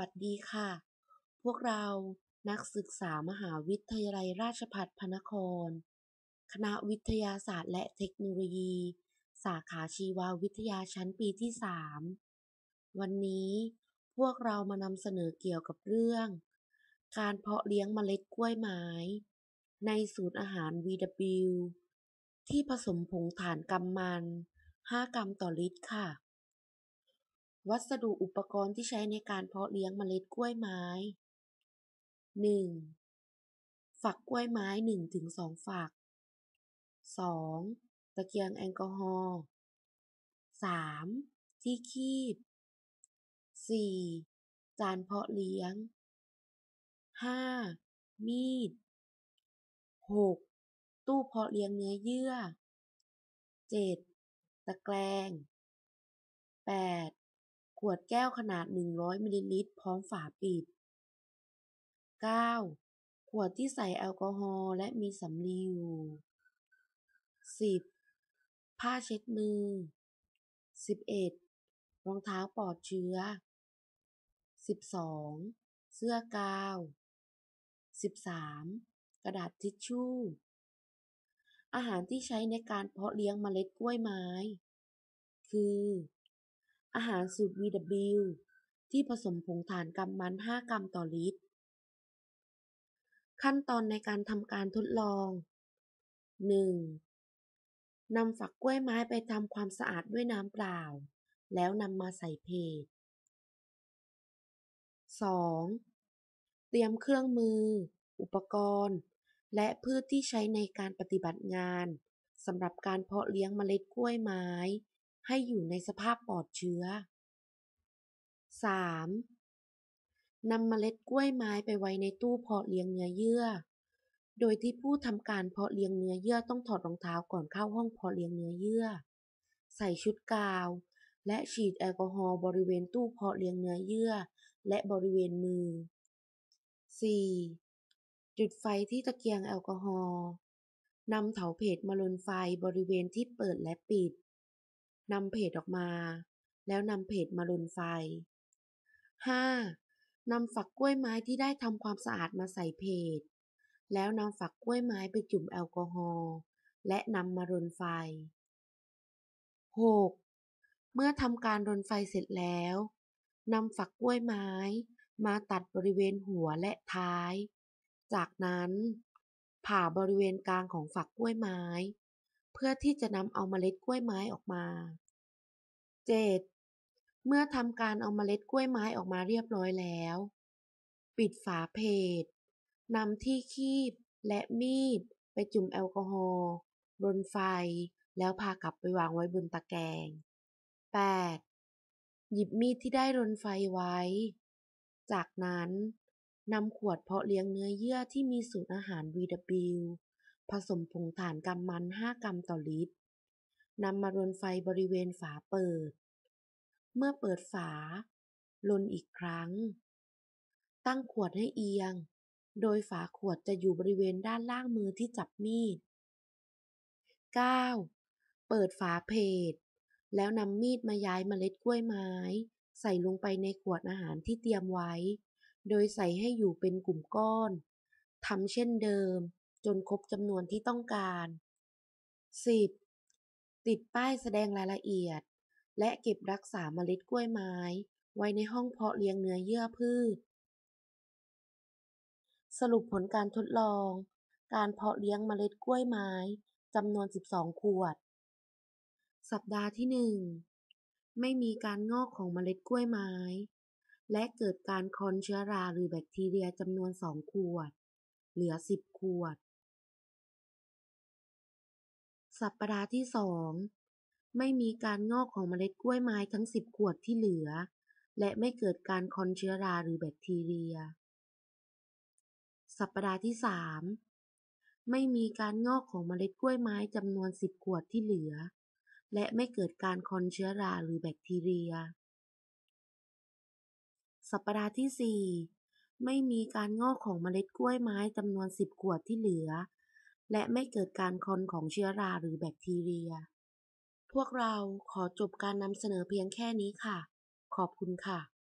สวัสดีค่ะ พวกเรานักศึกษามหาวิทยาลัยราชภัฏพระนคร คณะวิทยาศาสตร์และเทคโนโลยี สาขาชีววิทยาชั้นปีที่ 3 วันนี้พวกเรามานำเสนอเกี่ยวกับเรื่อง การเพาะเลี้ยงเมล็ดกล้วยไม้ ในสูตรอาหาร VW ที่ผสมผงถ่านกำมัน 5 กรัมต่อลิตรค่ะ วัสดุอุปกรณ์ที่ใช้ในการเพาะเลี้ยงเมล็ดกล้วยไม้ 1. ฝักกล้วยไม้ 1-2 ฝัก 2. ตะเกียงแอลกอฮอล์ 3. ที่คีบ 4. จานเพาะเลี้ยง 5. มีด 6. ตู้เพาะเลี้ยงเนื้อเยื่อ 7. ตะแกรง 8. ขวดแก้วขนาด 100 มิลลิลิตร พร้อมฝาปิด 9. ขวดที่ใส่แอลกอฮอล์และมีสำลีอยู่ 10. ผ้าเช็ดมือ 11. รองเท้าปลอดเชื้อ 12. เสื้อกาว 13. กระดาษทิชชู่ อาหารที่ใช้ในการเพาะเลี้ยงเมล็ดกล้วยไม้ คือ อาหารสูตร VW ที่ผสมผงถ่านกำมัน 5 กรัมต่อลิตร ขั้นตอนในการทำการทดลอง 1. นำฝักกล้วยไม้ไปทำความสะอาดด้วยน้ำเปล่า แล้วนำมาใส่เพจ 2. เตรียมเครื่องมือ อุปกรณ์ และพืชที่ใช้ในการปฏิบัติงานสำหรับการเพาะเลี้ยงเมล็ดกล้วยไม้ ให้อยู่ในสภาพปลอดเชื้อ 3. นำเมล็ดกล้วยไม้ไปไว้ในตู้เพาะเลี้ยงเนื้อเยื่อ โดยที่ผู้ทำการเพาะเลี้ยงเนื้อเยื่อต้องถอดรองเท้าก่อนเข้าห้องเพาะเลี้ยงเนื้อเยื่อ ใส่ชุดกาว และฉีดแอลกอฮอล์บริเวณตู้เพาะเลี้ยงเนื้อเยื่อ และบริเวณมือ 4. จุดไฟที่ตะเกียงแอลกอฮอล์นำเถาเพจมาลนไฟบริเวณที่เปิดและปิด นำเพจออกมา แล้วนำเพจมาลนไฟ 5. นำฝักกล้วยไม้ที่ได้ทำความสะอาดมาใส่เพจ แล้วนำฝักกล้วยไม้ไปจุ่มแอลกอฮอล์และนำมารนไฟ 6. เมื่อทำการรนไฟเสร็จแล้วนำฝักกล้วยไม้ มาตัดบริเวณหัวและท้าย จากนั้น ผ่าบริเวณกลางของฝักกล้วยไม้ เพื่อที่จะนำเอาเมล็ดกล้วยไม้ออกมา 7. เมื่อทำการเอาเมล็ดกล้วยไม้ออกมาเรียบร้อยแล้ว ปิดฝาเพจนำที่คีบและมีดไปจุ่มแอลกอฮอล์รนไฟ แล้วพากลับไปวางไว้บนตะแกรง 8. หยิบมีดที่ได้รนไฟไว้ จากนั้นนำขวดเพาะเลี้ยงเนื้อเยื่อที่มีสูตรอาหาร VW ผสมผงถ่านกำมัน 5 กรัมต่อลิตรนำมารนไฟบริเวณฝาเปิด เมื่อเปิดฝา ลนอีกครั้ง ตั้งขวดให้เอียง โดยฝาขวดจะอยู่บริเวณด้านล่างมือที่จับมีด 9. เปิดฝาเพจแล้วนำมีดมาย้ายเมล็ดกล้วยไม้ ใส่ลงไปในขวดอาหารที่เตรียมไว้ โดยใส่ให้อยู่เป็นกลุ่มก้อน ทำเช่นเดิม จนครบจำนวนที่ต้องการ 10. ติดป้ายแสดงรายละเอียด และเก็บรักษาเมล็ดกล้วยไม้ ไว้ในห้องเพาะเลี้ยงเนื้อเยื่อพืช สรุปผลการทดลอง การเพาะเลี้ยงเมล็ดกล้วยไม้จำนวน 12 ขวด สัปดาห์ที่ 1 ไม่มีการงอกของเมล็ดกล้วยไม้ และเกิดการคอนเชื้อราหรือแบคทีเรียจำนวน 2 ขวด เหลือ 10 ขวด สัปดาห์ที่2ไม่มีการงอกของเมล็ดกล้วยไม้ทั้ง 10 ขวดที่เหลือ และไม่เกิดการคอนเชื้อราหรือแบคทีเรีย สัปดาห์ที่ 3 ไม่มีการงอกของเมล็ดกล้วยไม้จำนวน 10 ขวดที่เหลือ และไม่เกิดการคอนเชื้อราหรือแบคทีเรีย สัปดาห์ที่ 4 ไม่มีการงอกของเมล็ดกล้วยไม้จำนวน 10 ขวดที่เหลือ และไม่เกิดการคอนของเชื้อราหรือแบคทีเรีย พวกเราขอจบการนำเสนอเพียงแค่นี้ค่ะ ขอบคุณค่ะ